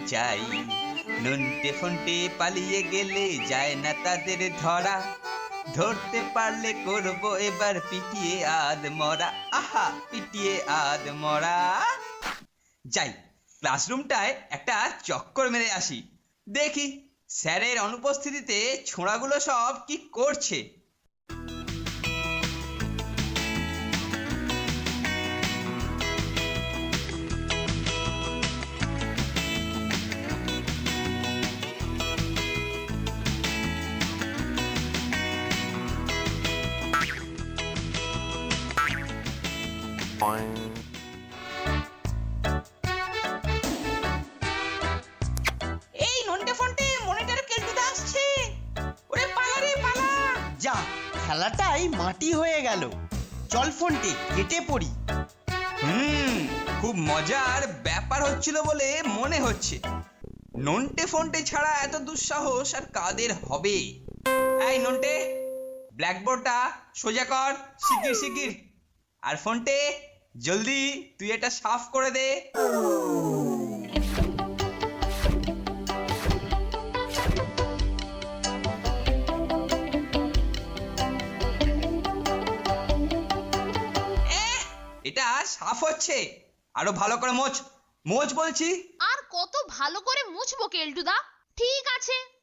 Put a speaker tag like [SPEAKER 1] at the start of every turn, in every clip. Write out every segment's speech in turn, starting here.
[SPEAKER 1] চাই নন্টে ফন্টে পালিয়ে গেলে যায় না তাদের ধরা। ধরতে পারলে করব এবার পিটিয়ে আদ মরা। আহা, পিটিয়ে আদ মরা। যাই, ক্লাসরুমটায় একটা চক্কর মেরে আসি। দেখি, স্যারের অনুপস্থিতিতে ছোঁড়াগুলো সব কি করছে। এই নন্টে ফন্টে মনিটর কেলটুদা আসছে। ওরে পালা রে পালা।
[SPEAKER 2] যা খেলাটাই মাটি হয়ে গেল। চল ফোনটি কেটে পড়ি।
[SPEAKER 1] হুম খুব মজার ব্যাপার হচ্ছিল বলে মনে হচ্ছে। নন্টে ফন্টে ছাড়া এত দুঃসাহস আর কাদের হবে? এই নন্টে ব্ল্যাকবোর্ডটা সোজা কর শিগগির শিগগির। আর ফোনটে জলদি তুই এটা সাফ করে দে। এটা সাফ হচ্ছে। আরও ভালো করে মোচ। মোচ বলছি।
[SPEAKER 3] আর কত ভালো করে মুছবো কেলটুদা। ঠিক আছে।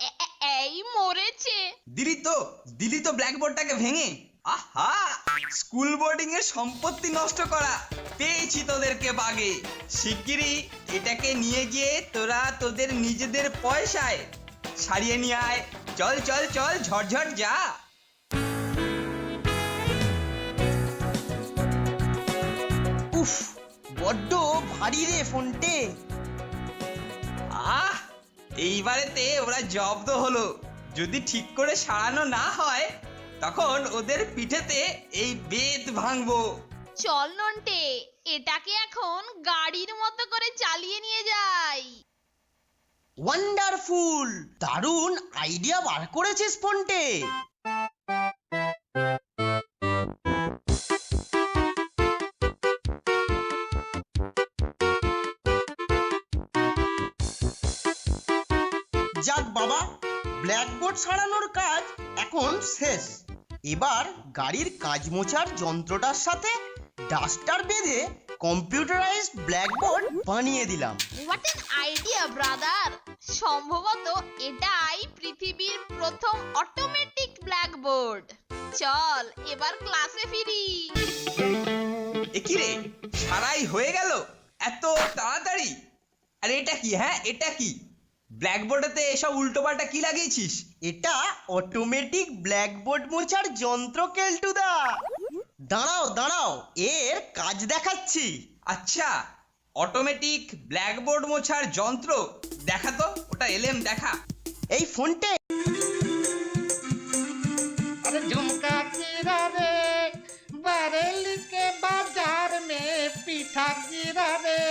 [SPEAKER 3] এ- এ- এই মরেছে।
[SPEAKER 1] দিলি তো দিলি তো ব্ল্যাকবোর্ডটাকে ভেঙে। আহা! স্কুল বোর্ডিং এর সম্পত্তি নষ্ট করা। পেয়েছি তোদেরকে বাগে। শিগগিরই এটাকে নিয়ে গিয়ে তোরা তোদের নিজেদের পয়সায় সারিয়ে নিয়ে আয়। চল চল চল যা।
[SPEAKER 2] উফ, বড্ড ভারী রে ফোনটে।
[SPEAKER 1] আহ, এইবারেতে ওরা জব্দ হলো। যদি ঠিক করে সারানো না হয় তখন ওদের পিঠেতে এই বেদ ভাঙবো।
[SPEAKER 3] চল নন্টে এটাকে এখন গাড়ির মতো করে চালিয়ে নিয়ে যাই।
[SPEAKER 2] ওয়ান্ডারফুল দারুণ আইডিয়া বার করেছিস ফোনটে। যাক বাবা ব্ল্যাকবোর্ড সারানোর কাজ এখন শেষ। এবার গাড়ির কাজ মোছার যন্ত্রটার সাথে ডাস্টার বেঁধে কম্পিউটারাইজড ব্ল্যাকবোর্ড বানিয়ে দিলাম।
[SPEAKER 3] হোয়াট এন আইডিয়া ব্রাদার সম্ভবত এটাই পৃথিবীর প্রথম অটোমেটিক ব্ল্যাকবোর্ড। চল এবার ক্লাসে ফিরি।
[SPEAKER 1] এ কি রে সারাই হয়ে গেল? এত তাড়াতাড়ি? আরে এটা কি হ্যাঁ এটা কি? ব্ল্যাকবোর্ডেতে এসব উল্টোপাল্টা কি লাগিয়েছিস
[SPEAKER 2] এটা অটোমেটিক ব্ল্যাকবোর্ড মোছার যন্ত্র কেলটুদা দাঁড়াও দাঁড়াও এর কাজ দেখাচ্ছি
[SPEAKER 1] আচ্ছা অটোমেটিক ব্ল্যাকবোর্ড মোছার যন্ত্র দেখা তো ওটা এলেম দেখা
[SPEAKER 2] এই ফোনটে
[SPEAKER 4] अरे झुमका गिरा रे बरेली के बाजार में पीठा गिरा रे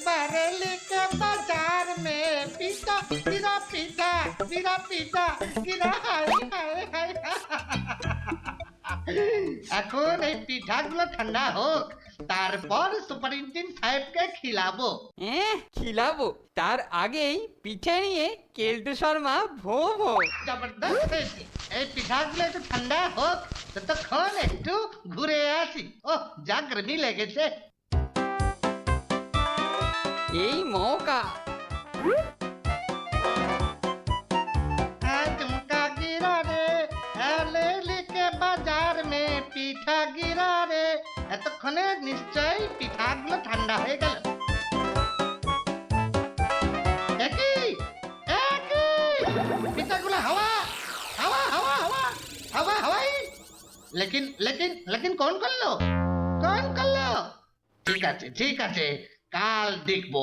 [SPEAKER 4] बरेली के बाजार में पीठा गिरा पीठा गिरा पीठा गिरा हाय हाय हाय এখন এই পিঠাগুলো ঠান্ডা হোক তারপর সুপারিনটেন্ডেন্ট সাহেবকে খিলাবো
[SPEAKER 5] হ্যাঁ খিলাবো তার আগেই পিঠে নিয়ে কেলটু শর্মা ভো ভো
[SPEAKER 4] জবরদস্ত হয়েছে এই পিঠাগুলো একটু ঠান্ডা হোক ততক্ষণ একটু ঘুরে আসি ও যা গরমি লেগেছে
[SPEAKER 5] এই মৌকা
[SPEAKER 4] हाँ, झुमका गिरा रे लेली के বাজার মে পিঠা গিরা রে এতক্ষণে নিশ্চয়ই পিঠাগুলো ঠান্ডা হয়ে গেল একই একই পিঠাগুলো হাওয়া হাওয়া হাওয়া হাওয়া হাওয়া হাওয়াই লেকিন লেকিন লেকিন কোন করলো কোন করলো ঠিক আছে ঠিক আছে কাল দেখব।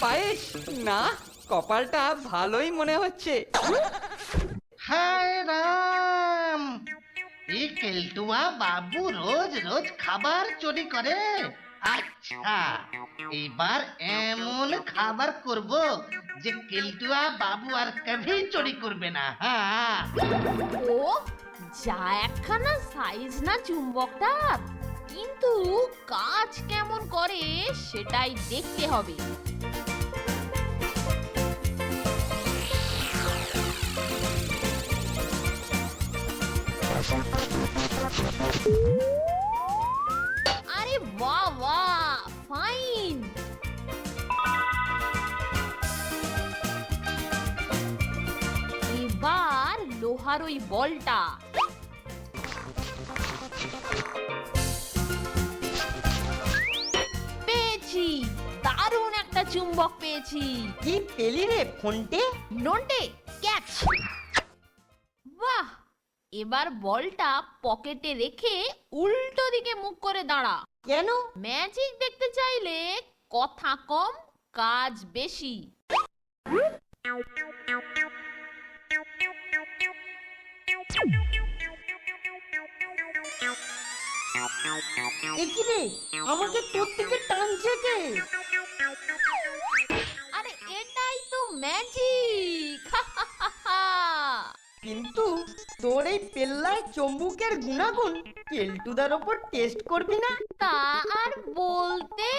[SPEAKER 5] পায়েস না কপালটা ভালোই মনে হচ্ছে।
[SPEAKER 4] হায় রাম! এই কেলটুয়া বাবু রোজ রোজ খাবার চুরি করে। আর আচ্ছা এবার এমন খাবার করব যে কেলটুয়া বাবু আর কভি চুরি করবে না হ্যাঁ।
[SPEAKER 3] ও, যা একখানা সাইজ না চুম্বকটা, কিন্তু কাজ কেমন করে সেটাই দেখতে হবে। আরে লোহার ওই বলটা। পেয়েছি দারুণ একটা চুম্বক পেয়েছি।
[SPEAKER 2] কি পেলি রে ফোনটে?
[SPEAKER 3] নন্টে ক্যাচ। বাহ এবার বলটা পকেটে রেখে উল্টো দিকে মুখ করে দাঁড়া।
[SPEAKER 2] কেন?
[SPEAKER 3] ম্যাজিক দেখতে চাইলে কথা কম কাজ বেশি।
[SPEAKER 2] কি রে আমাকে তোর থেকে টানছে কে?
[SPEAKER 3] আরে এটাই তো ম্যাজিক
[SPEAKER 2] কিন্তু তোর এই পেল্লায় চম্বুকের গুণাগুণ কেলটুদার ওপর টেস্ট করবি না?
[SPEAKER 3] তা আর বলতে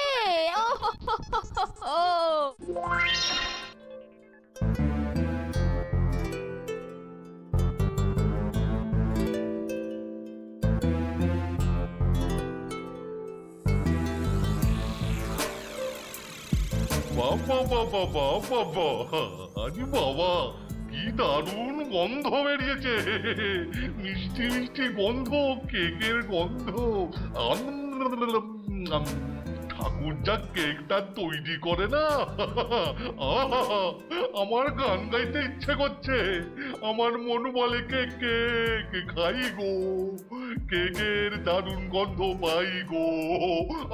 [SPEAKER 6] বাবা বাবা বাবা আরে বাবা, কি দারুণ গন্ধ বেরিয়েছে। মিষ্টি মিষ্টি গন্ধ, কেকের গন্ধ। ঠাকুর যা কেকটা তৈরি করে না। আমার গান গাইতে ইচ্ছে করছে। আমার মন বলে, কে কেক খাই গো? কেকের দারুণ গন্ধ পাই গো।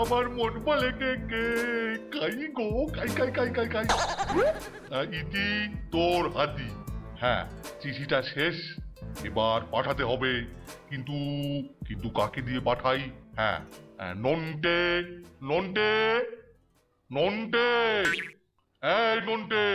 [SPEAKER 6] আমার মন বলে কেক। খাই গো খাই খাই খাই খাই খাই। ইতি তোর হাতি। হ্যাঁ চিঠিটা শেষ। এবার পাঠাতে হবে। কিন্তু কিন্তু কাকে দিয়ে পাঠাই? হ্যাঁ, নন্টে নন্টে নন্টে। এই নন্টে।